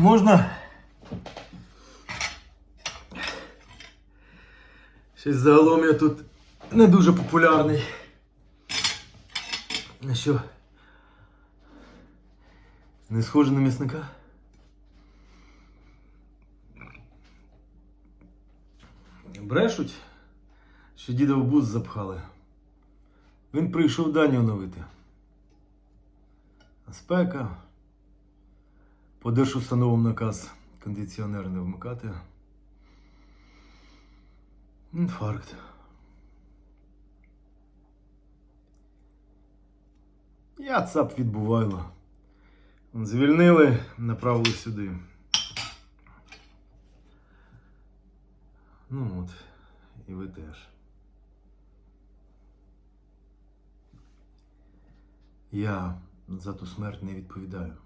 Можна. Щось загалом я тут не дуже популярний. А що? Не схоже на м'ясника? Брешуть, що діда в бус запхали. Він прийшов дані оновити. Спека. По держустановам наказ кондиціонер не вмикати. Інфаркт. Я цап відбувайло. Звільнили, направили сюди. Ну от, і ви теж. Я за ту смерть не відповідаю.